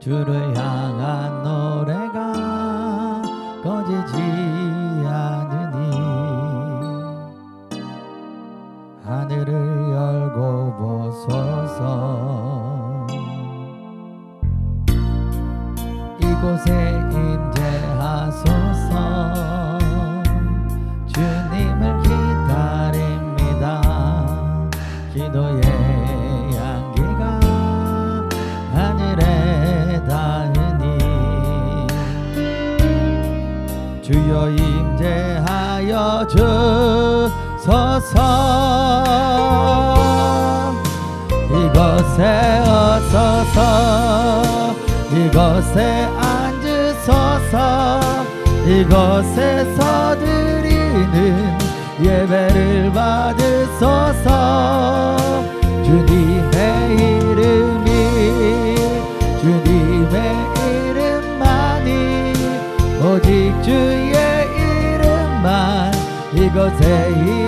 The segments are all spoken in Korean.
주를 향한 노래가 꺼지지 않으니 하늘을 열고 보소서. 이곳에 임재하소서. 주님을 기다립니다. 기도의 주소서 이곳에 오소서 이곳에 앉으소서 이곳에 서 드리는 예배를 받으소서 주님의 이름이 주님의 이름만이 오직 주의 이름만 이곳에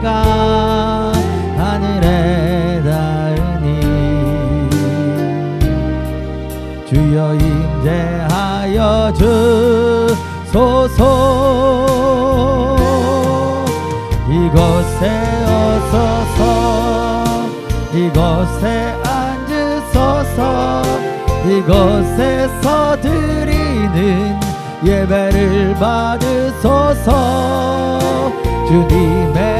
향기가 하늘에 닿으니 주여 임재하여 주소서. 이곳에 오소서 이곳에 앉으소서. 이곳에 서 드리는 예배를 받으소서. 주님의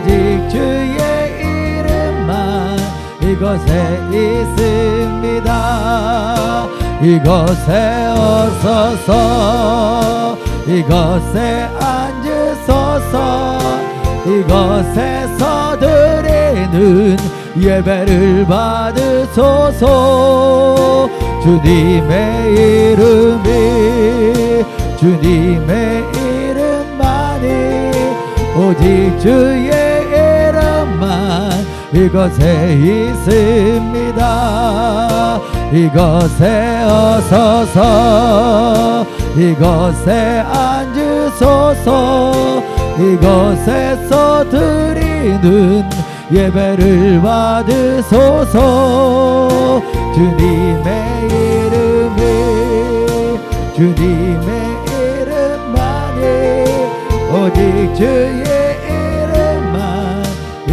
오직 주의 이름만 이곳에 있습니다. 이곳에 오소서 이곳에 앉으소서 이곳에 서 드리는 예배를 받으소서. 주님의 이름이 주님의 이름만이 오직 주의 이름만 이곳에 있습니다. 이곳에 오소서 이곳에 앉으소서 이곳에서 드리는 예배를 받으소서. 주님의 이름이 주님의 이름만이 오직 주의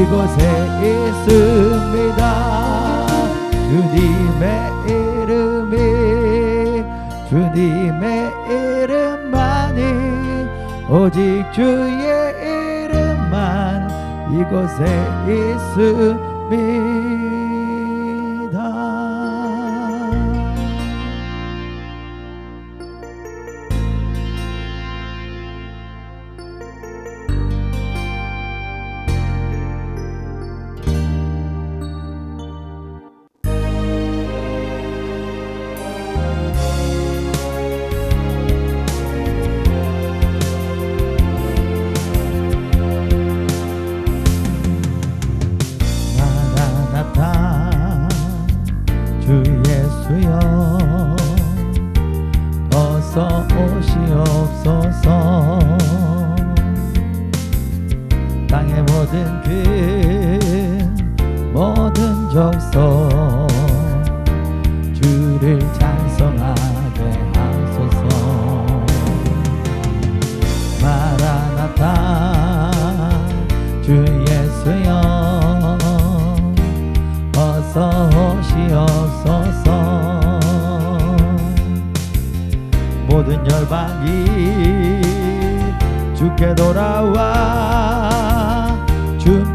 이곳에 있습니다. 주님의 이름이 주님의 이름만이 오직 주의 이름만 이곳에 있습니 모든 그 모든 족속 주를 찬송하게 하소서. 마라나타 주 예수여 어서 오시옵소서. 모든 열방이 주께 돌아와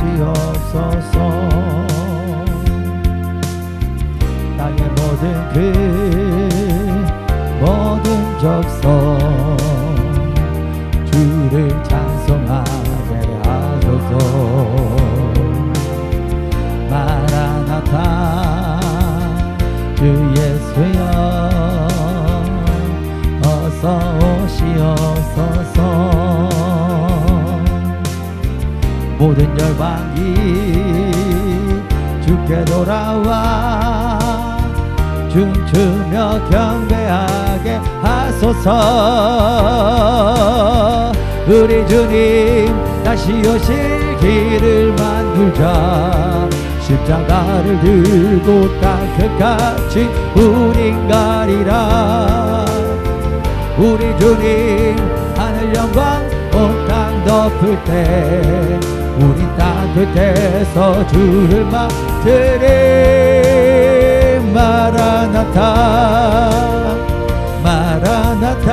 오시옵소서 땅의 모든 그 모든 적성 주를 찬송하게 하소서 모든 열방이 주께 돌아와 춤추며 경배하게 하소서. 우리 주님 다시 오실 길을 만들자. 십자가를 들고 땅 끝까지 우린 가리라. 우리 주님 하늘 영광 온 땅 덮을 때 우리 땅 끝 에서 주를 맞으리. 마라나타 마라나타.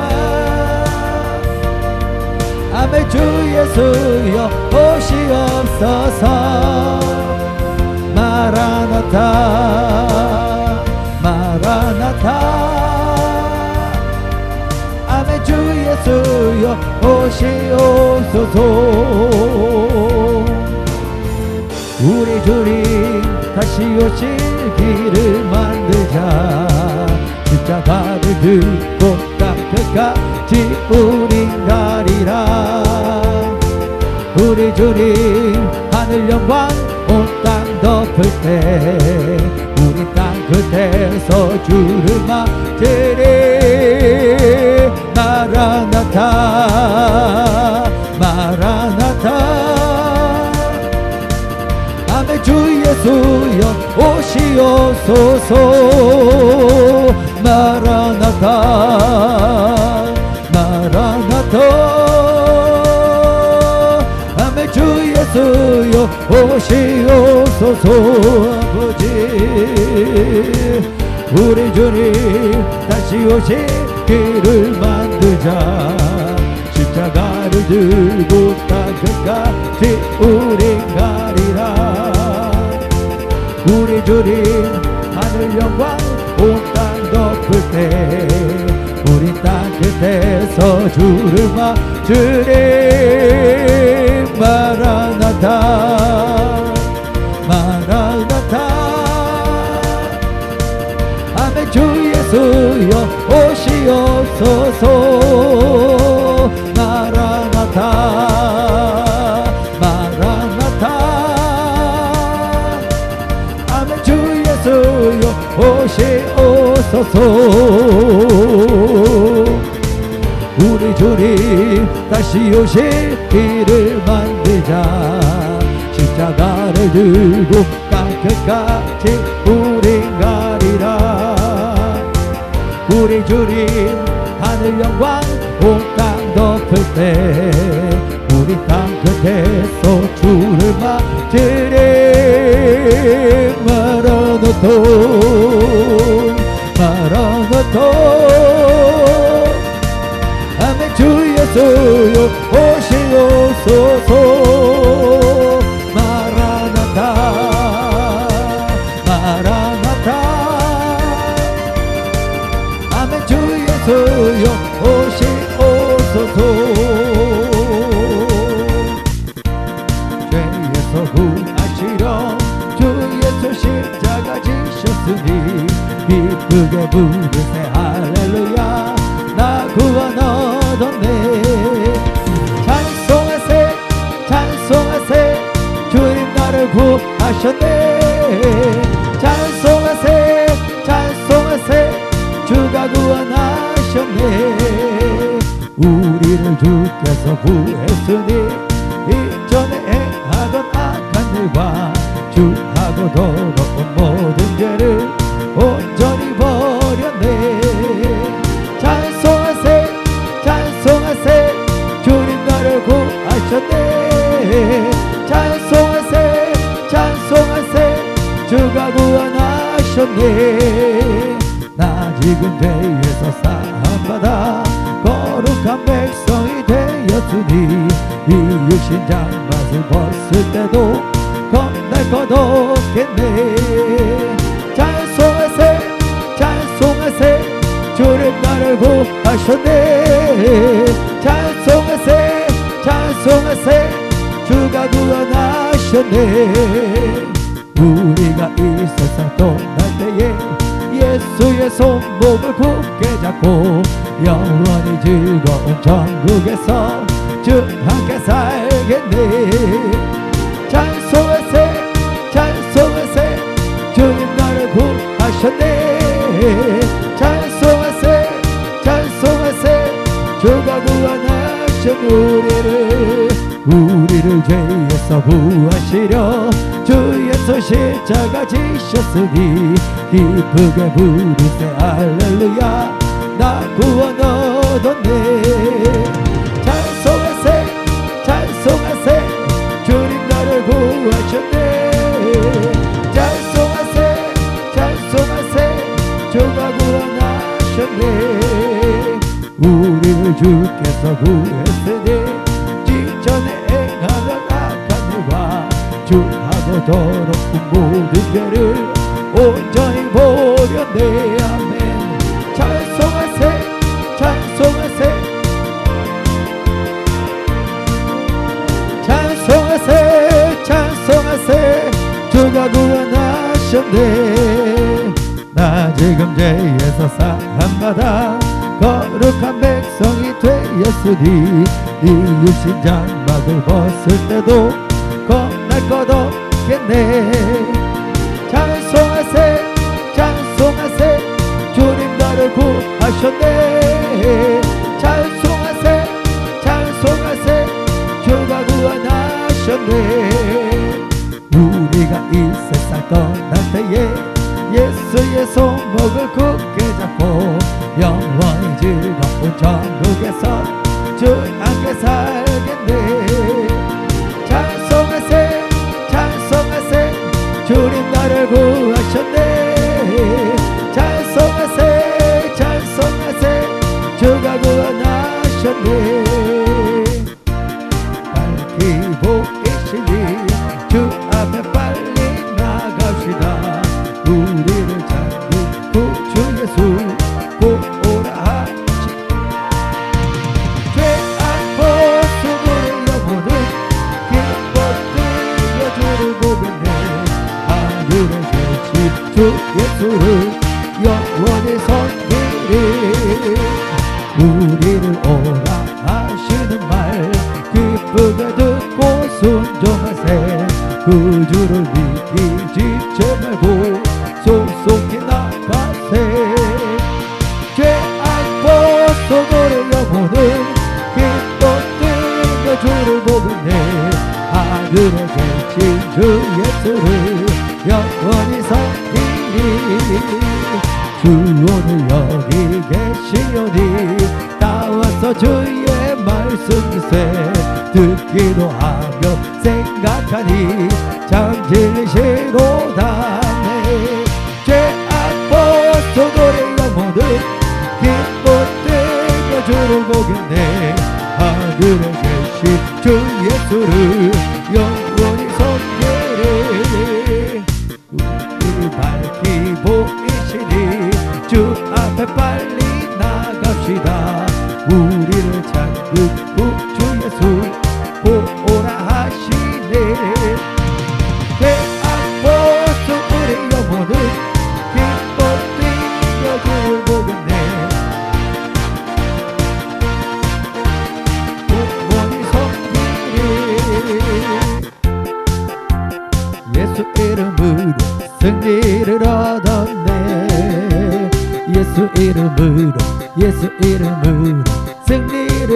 아멘 주 예수여 오시옵소서. 마라나타 마라나타. 아멘 주 예수여 오시옵소서 우리 주님 다시 오실 길을 만들자. 십자가를 들고 땅 끝까지 우린 가리라. 우리 주님 하늘 영광 온땅 덮을 때 우리 땅 끝에서 주를 맞으리. 마라나타 마라나타 주 예수여 오시옵소서. 마라나타 마라나타 아멘 주 예수여 오시옵소서 아버지. 우리 주님 다시 오실 길을 만들자. 십자가를 들고 땅 끝까지 가리라 우리 주님 하늘 영광 온 땅 덮을 때 우리 땅 끝에서 주를 맞으리 마라나타 마라나타 아멘 주 예수여 오시옵소서 오시옵소서 우리 주님 다시 오실 길을 만들자. 십자가를 들고 땅 끝까지 우린 가리라. 우리 주님 하늘 영광 온땅 덮을 때 우리 땅 끝에서 주를 맞으리. 주 예수여 오시옵소서 마라나 나를 구하셨네. 찬송하세 찬송하세. 주가 구원하셨네. 우리를 주께서 구했으니 이전에 행하던 악한 일과 주하고 더러운 죄에서 사함받아 거룩한 백성이 되었으니 이유신 장 맛을 벗을 때도 겁날 것 없겠네. 찬송하세 찬송하세. 주님 나를 구하셨네. 찬송하세 찬송하세. 주가 구원하셨네 잡고 영원히 즐거운 천국에서 주 함께 살겠네 찬송하세 찬송하세 주님 나를 구하셨네. 찬송하세 찬송하세 주가 구원하신 우리를 우리를 죄에서 구하시려 주 예수 십자가 지셨으니 기쁘게 부르 하셨네. 찬송하세 찬송하세. 주가 구원 하셨네. 우리를 주께서 구했으니 지전에 행하던 악한 일과 주하고 더럽은 모든 죄를 온전히 버렸네 되었으니 이유신 장막을 벗을 때도 겁날 것 없겠네. 찬송하세 찬송하세 주님 나를 구하셨네 계신 주 예수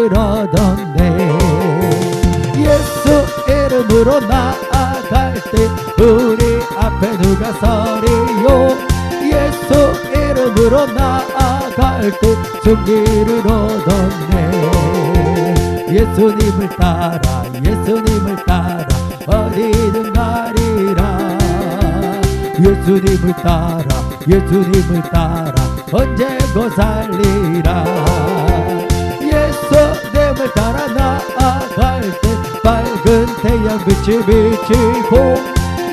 얻었네. 예수 이름으로 나아갈 때 우리 앞에 누가 서리요? 예수 이름으로 나아갈 때 승리를 얻었네. 예수님을 따라 예수님을 따라 어디든 가리라. 예수님을 따라 예수님을 따라 언제고 살리라 예수님을 따라 나아갈 때 밝은 태양빛이 비치고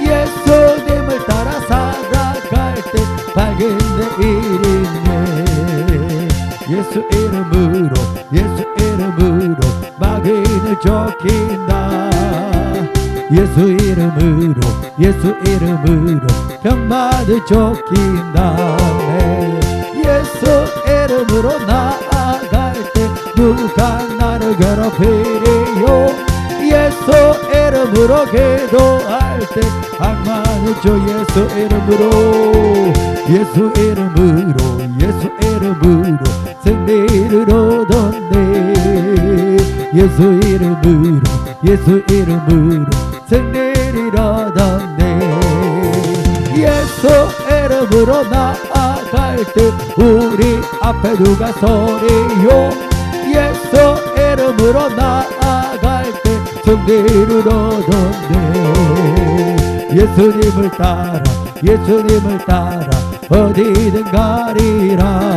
예수님을 따라 살아갈 때 밝은 내일이네. 예수 이름으로 예수 이름으로 마귀를 쫓긴다. 예수 이름으로 예수 이름으로 병마를 쫓긴다. 네. 예수 이름으로 나아갈 때 누가 이름으로 기도할 때 악마는 저 예수 이름으로 예수 이름으로 예수 이름으로 승리를 얻었네. 예수 이름으로 예수 이름으로 승리를 얻었네. 예수 이름으로 나아갈 때 우리 앞에 누가 서리요? 예수 이름으로 나아갈 때 승리를 얻었네. 예수님을 따라 예수님을 따라 어디든 가리라.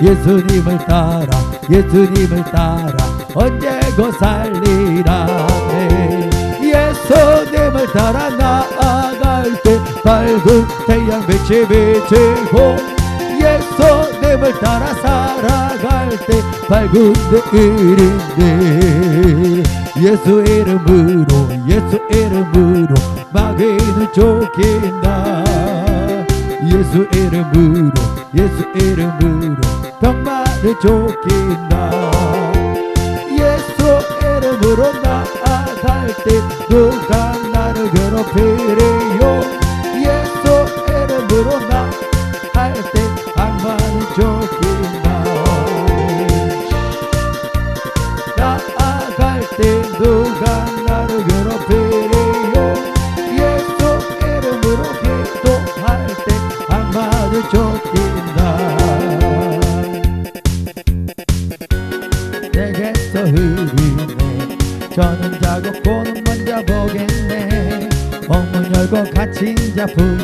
예수님을 따라 예수님을 따라 언제고 살리라. 네. 예수님을 따라 나아갈 때 밝은 태양 빛이 비치고 예수님을 따라 살아갈 때 밝은 내일인데 예수 이름으로 예수 이름으로 마귀는 쫓긴다. 예수 이름으로 예수 이름으로 병마를 쫓긴다. 예수 이름으로 나아갈 때 누가 나를 괴롭히리요 Japão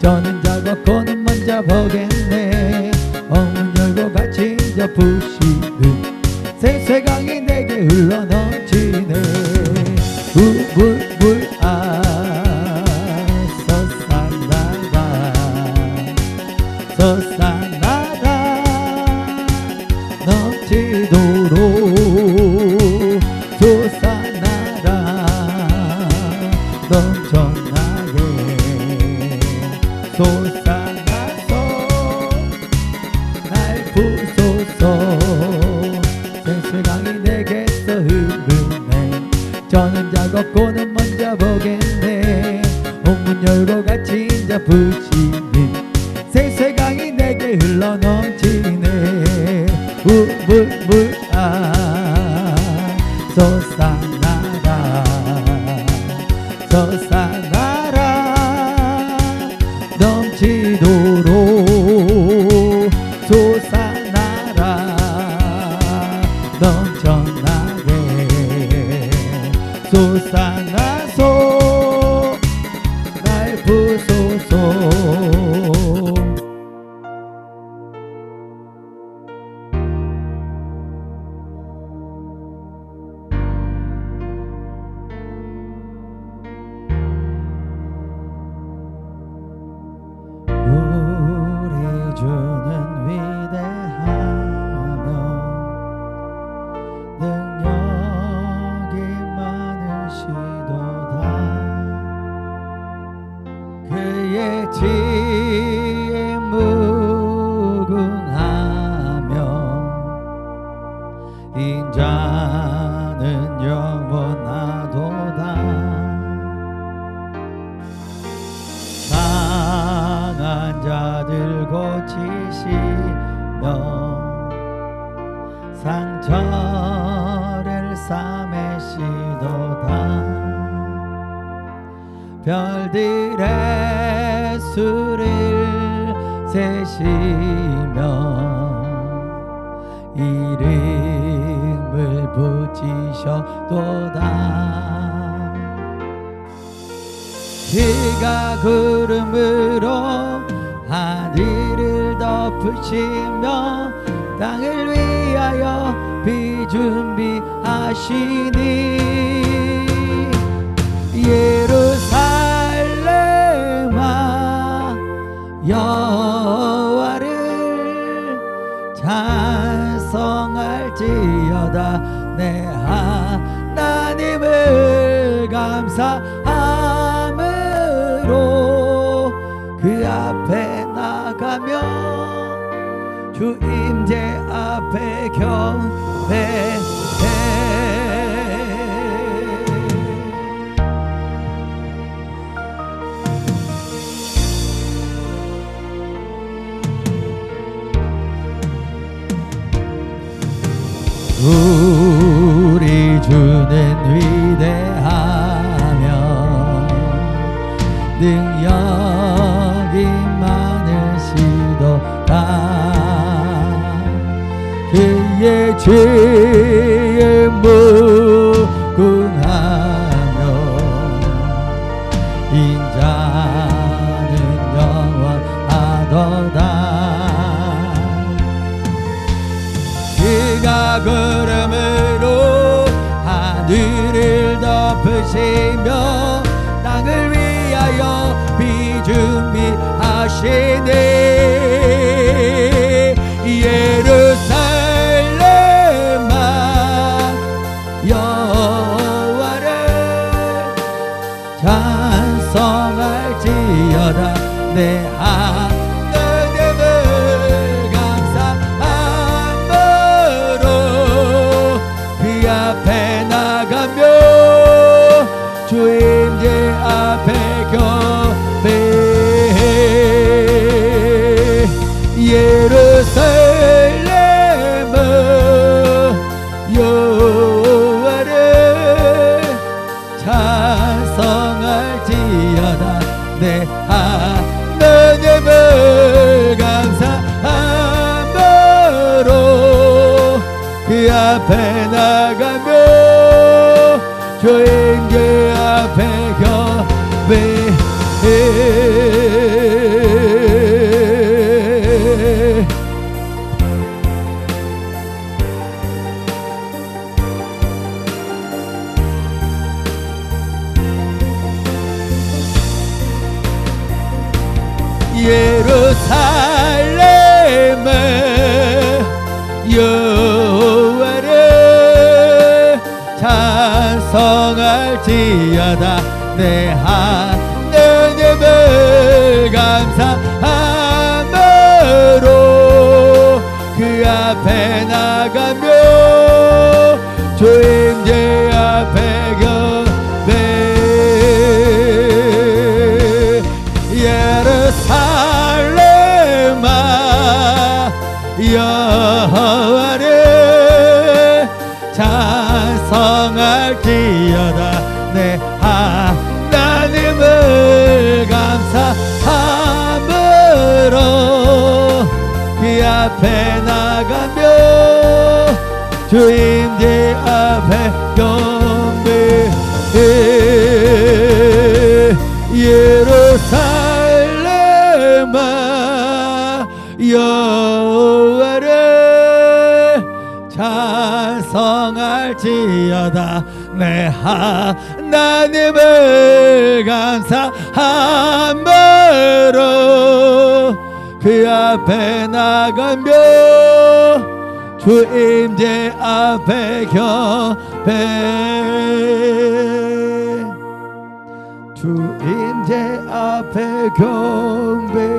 저는 자고 코는 먼저 보겠네. 어문 열고 갇힌 자 부시는 생수강이 내게 흘러 넘치네. 우물 눈물 아 솟아나라 솟아 起 부르시며 이름을 붙이셨도다. 그가 구름으로 하늘을 덮으시며 땅을 위하여 비준비하시니 예루살렘아 여 내 하나님을 감사함으로 그 앞에 나가며 주 임재 앞에 경배 능력이 많으시도다. 그의 죄의 물 cheio 지어다 내 하느님을 감사함으로 그 앞에 나가며 앞에 나가며 주임제 앞에 경배해. 예루살렘아 여호와를 찬송할지어다. 내 하나님을 감사함으로 그 앞에 나가며 주임제 앞에 경배 주임제 앞에 경배해